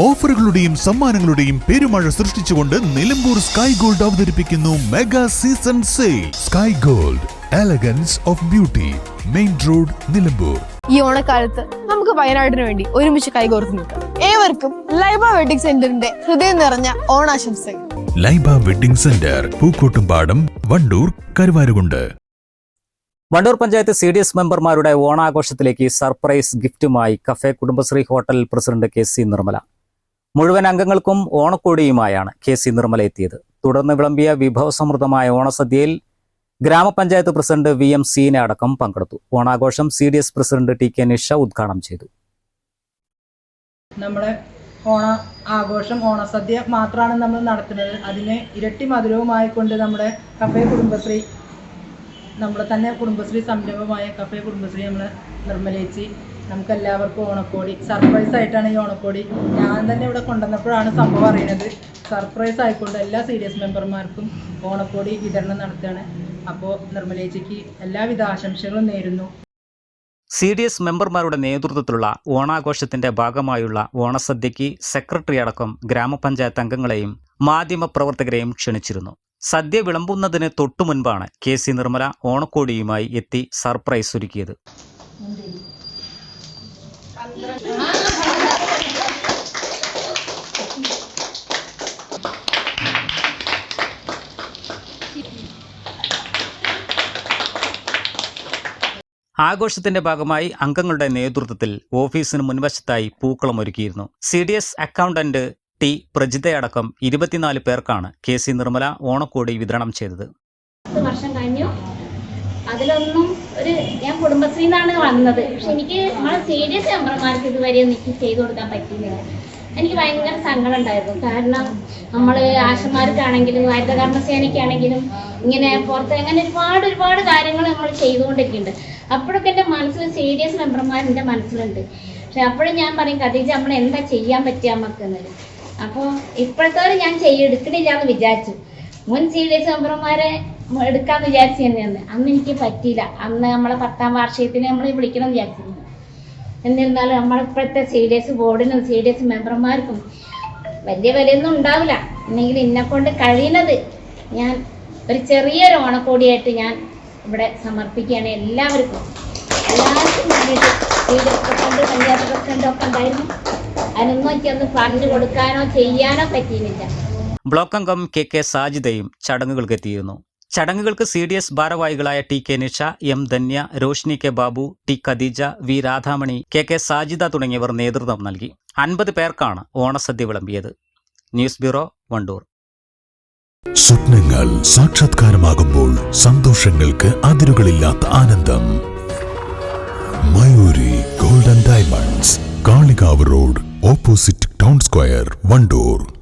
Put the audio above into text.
ഓഫറുകളുടെയും സമ്മാനങ്ങളുടെയും പെരുമഴ സൃഷ്ടിച്ചുകൊണ്ട് നിലമ്പൂർ സ്കൈ ഗോൾഡ് അവതരിപ്പിക്കുന്നു mega season sale. Sky gold elegance of beauty main road Nilambur. ഈ ഓണക്കാലത്ത് നമുക്ക് വയനാടിന് വേണ്ടി ഒരുമിച്ച് കൈകോർത്ത് നിൽക്കാം. ഏവർക്കും ലൈബ വെഡിങ് സെന്ററിന്റെ ഹൃദയം നിറഞ്ഞ ഓണാശംസകൾ. Laiba wedding centre Pookkottumpadam Wandoor Karuvarakundu. Wandoor panchayat C D S മെമ്പർമാരുടെ ഓണാഘോഷത്തിലേക്ക് surprise ഗിഫ്റ്റുമായി cafe Kudumbashree hotel president K C Nirmala. മുഴുവൻ അംഗങ്ങൾക്കും ഓണക്കോടിയുമായാണ് കെ സി നിർമ്മല എത്തിയത്. തുടർന്ന് വിളമ്പിയ വിഭവസമൃദ്ധമായ ഓണസദ്യയിൽ ഗ്രാമപഞ്ചായത്ത് പ്രസിഡന്റ് വി എം സീന അടക്കം പങ്കെടുത്തു. ഓണാഘോഷം C D S president T K Nisha ഉദ്ഘാടനം ചെയ്തു. നമ്മളെ ഓണ ആഘോഷം ഓണസദ്യ മാത്രമാണ് നമ്മൾ നടത്തുന്നത്. അതിനെ ഇരട്ടി മധുരവുമായി കൊണ്ട് നമ്മുടെ കഫേ കുടുംബശ്രീ നമ്മളെ തന്നെ കുടുംബശ്രീ സംരംഭമായ കഫേ കുടുംബശ്രീ നമ്മളെ നിർമ്മലിച്ച് നമുക്ക് എല്ലാവർക്കും ഓണക്കോടി. സർപ്രൈസ് ആയിട്ടാണ് ഈ ഓണക്കോടി. ഞാൻ തന്നെ ഇവിടെ കൊണ്ടുവന്നപ്പോഴാണ് സംഭവം അറിയുന്നത് സർപ്രൈസ് ആയിക്കൊണ്ട് എല്ലാ സീരിയസ് ഡി എസ് മെമ്പർമാർക്കും ഓണക്കോടി വിതരണം നടത്തുകയാണ്. അപ്പോൾ നിർമ്മലേച്ചിക്ക് എല്ലാവിധ ആശംസകളും നേരുന്നു. സി ഡി എസ് മെമ്പർമാരുടെ നേതൃത്വത്തിലുള്ള ഓണാഘോഷത്തിന്റെ ഭാഗമായുള്ള ഓണസദ്യയ്ക്ക് സെക്രട്ടറി അടക്കം ഗ്രാമപഞ്ചായത്ത് അംഗങ്ങളെയും മാധ്യമപ്രവർത്തകരെയും ക്ഷണിച്ചിരുന്നു. സദ്യ വിളമ്പുന്നതിന് തൊട്ടു മുൻപാണ് കെ സി നിർമ്മല ഓണക്കോടിയുമായി എത്തി സർപ്രൈസ് ഒരുക്കിയത്. ആഘോഷത്തിന്റെ ഭാഗമായി അംഗങ്ങളുടെ നേതൃത്വത്തിൽ ഓഫീസിന് മുൻവശത്തായി പൂക്കളം ഒരുക്കിയിരുന്നു. C D S accountant T പ്രജിതയടക്കം ഇരുപത്തിനാല് പേർക്കാണ് കെ സി നിർമ്മല ഓണക്കോടി വിതരണം ചെയ്തത്. വർഷം കഴിഞ്ഞു. അതിലൊന്നും ഒരു ഞാൻ കുടുംബശ്രീ നിന്നാണ് വന്നത് പക്ഷെ എനിക്ക് നമ്മളെ സീരിയസ് മെമ്പർമാർക്ക് ഇതുവരെ എനിക്ക് ചെയ്തു കൊടുക്കാൻ പറ്റിയില്ല. എനിക്ക് ഭയങ്കര സങ്കടം ഉണ്ടായിരുന്നു കാരണം നമ്മൾ ആശമാർക്കാണെങ്കിലും ഹരിതകർമ്മസേനയ്ക്കാണെങ്കിലും ഇങ്ങനെ പുറത്ത് അങ്ങനെ ഒരുപാട് ഒരുപാട് കാര്യങ്ങൾ നമ്മൾ ചെയ്തുകൊണ്ടിരിക്കുന്നുണ്ട്. അപ്പോഴൊക്കെ എന്റെ മനസ്സിൽ സീരിയസ് മെമ്പർമാർ എന്റെ മനസ്സിലുണ്ട്. പക്ഷെ അപ്പോഴും ഞാൻ പറയും കഥീജ നമ്മൾ എന്താ ചെയ്യാൻ പറ്റുക നമുക്ക് എന്നത് അപ്പോൾ ഇപ്പോഴത്തെ ഞാൻ ചെയ്യെടുക്കണില്ല എന്ന് വിചാരിച്ചു. മുൻ സി ഡി എസ് മെമ്പർമാരെ എടുക്കാന്ന് വിചാരിച്ചു തന്നെയാണ് അന്ന്. എനിക്ക് പറ്റിയില്ല. അന്ന് നമ്മളെ പത്താം വാർഷികത്തിന് നമ്മൾ വിളിക്കണം വിചാരിച്ചിരുന്നു. എന്നിരുന്നാലും നമ്മളിപ്പോഴത്തെ സി ഡി എസ് ബോർഡിനും സി ഡി എസ് മെമ്പർമാർക്കും വലിയ വിലയൊന്നും ഉണ്ടാവില്ല. എന്നെങ്കിൽ ഇന്നെക്കൊണ്ട് കൊണ്ട് കഴിയുന്നത് ഞാൻ ഒരു ചെറിയൊരു ഓണക്കോടിയായിട്ട് ഞാൻ ഇവിടെ സമർപ്പിക്കുകയാണ് എല്ലാവർക്കും. എല്ലാവർക്കും വേണ്ടിയിട്ട് പ്രസിഡന്റ് പഞ്ചായത്ത് പ്രസിഡന്റ് ഒക്കെ ഉണ്ടായിരുന്നു. അതിനൊന്നും എനിക്കൊന്ന് പറഞ്ഞു കൊടുക്കാനോ ചെയ്യാനോ പറ്റിയില്ല. ബ്ലോക്ക് അംഗം കെ കെ സാജിതയും ചടങ്ങുകൾക്ക് ചടങ്ങുകൾക്കെത്തിയിരുന്നു ചടങ്ങുകൾക്ക് സി ഡി എസ് ഭാരവാഹികളായ T K Nisha M Dhanya Roshni K Babu T Khadeeja V Radhamani K K Sajida തുടങ്ങിയവർ നേതൃത്വം നൽകി. അൻപത് പേർക്കാണ് ഓണസദ്യ വിളമ്പിയത്. News bureau Wandoor. സ്വപ്നങ്ങൾ സാക്ഷാത്കാരമാകുമ്പോൾ സന്തോഷങ്ങൾക്ക് അതിരുകളില്ലാത്ത ആനന്ദം. Mayuri golden diamonds Kalikavu road opposite town square Wandoor.